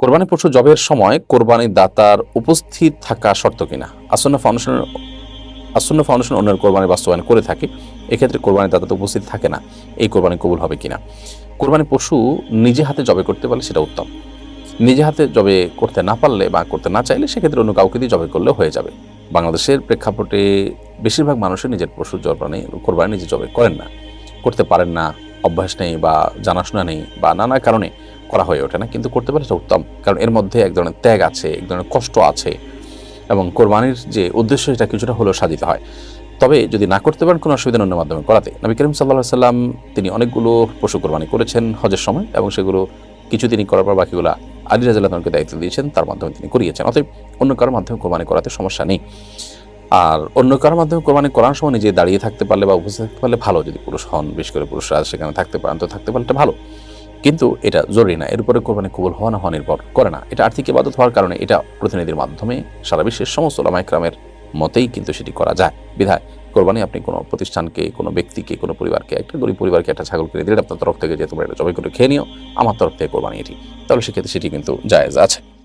কোরবানি পশু জবের সময় কোরবানি দাতার উপস্থিত থাকা শর্ত কিনা? আসন্ন ফাউন্ডেশনের আসন্ন ফাউন্ডেশন অন্যের কোরবানি বাস্তবায়ন করে থাকে, এক্ষেত্রে কোরবানি দাতা তো উপস্থিত থাকে না, এই কোরবানি কবুল হবে কিনা? কোরবানি পশু নিজে হাতে জবে করতে পারলে সেটা উত্তম। নিজে হাতে জবে করতে না পারলে বা করতে না চাইলে সেক্ষেত্রে অন্য কাউকে দিয়ে জবে করলে হয়ে যাবে। বাংলাদেশের প্রেক্ষাপটে বেশিরভাগ মানুষের নিজের পশু জবানি কোরবানি নিজে জবে করেন না। করতে পারেন না, অভ্যাস নেই বা জানাশোনা নেই বা নানা কারণে করা হয়ে ওঠে না, কিন্তু করতে সেটা উত্তম। কারণ এর মধ্যে এক ধরনের ত্যাগ আছে, এক ধরনের কষ্ট আছে, এবং কোরবানির যে উদ্দেশ্য সেটা কিছুটা হলেও সাধিত হয়। তবে যদি না করতে পারেন, কোনো অসুবিধা অন্য মাধ্যমে করাতে। নবী করিম সাল্লাহ সাল্লাম, তিনি অনেকগুলো পশু কোরবানি করেছেন হজের সময়, এবং সেগুলো কিছু তিনি করার পর বাকিগুলো আলী রাজাকে দায়িত্ব দিয়েছেন, তার মাধ্যমে তিনি করিয়েছেন। অতএব অন্য কারোর মাধ্যমে কোরবানি করাতে সমস্যা নেই। আর অন্য কারোর মাধ্যমে কোরবানি করার সময় নিজে দাঁড়িয়ে থাকতে পারলে বা উপস্থিত থাকতে পারলে ভালো। যদি পুরুষ হন, বিশেষ করে পুরুষরা সেখানে থাকতে পারেন, তো থাকতে পারলে ভালো। কিন্তু এটা জরুরি না। এর উপরে কোরবানি কবুল হওয়া না হওয়া নির্ভর করে না। এটা আর্থিক ইবাদত হওয়ার কারণে এটা প্রতিনিধির মাধ্যমে সারা বিশ্বের সমস্ত লামাইক্রামের মতেই কিন্তু সেটি করা যায়। বিধায়, কোরবানি আপনি কোনো প্রতিষ্ঠানকে, কোনো ব্যক্তিকে, কোনো পরিবারকে, একটা গরিব পরিবারকে, একটা ছাগল কিনে দিলেন, আপনার তরফ থেকে যে তোমরা এটা জবাই করে খেয়ে নিও, আমার তরফ থেকে কোরবানি এটি। তাহলে সেক্ষেত্রে সেটি কিন্তু জায়েজ আছে।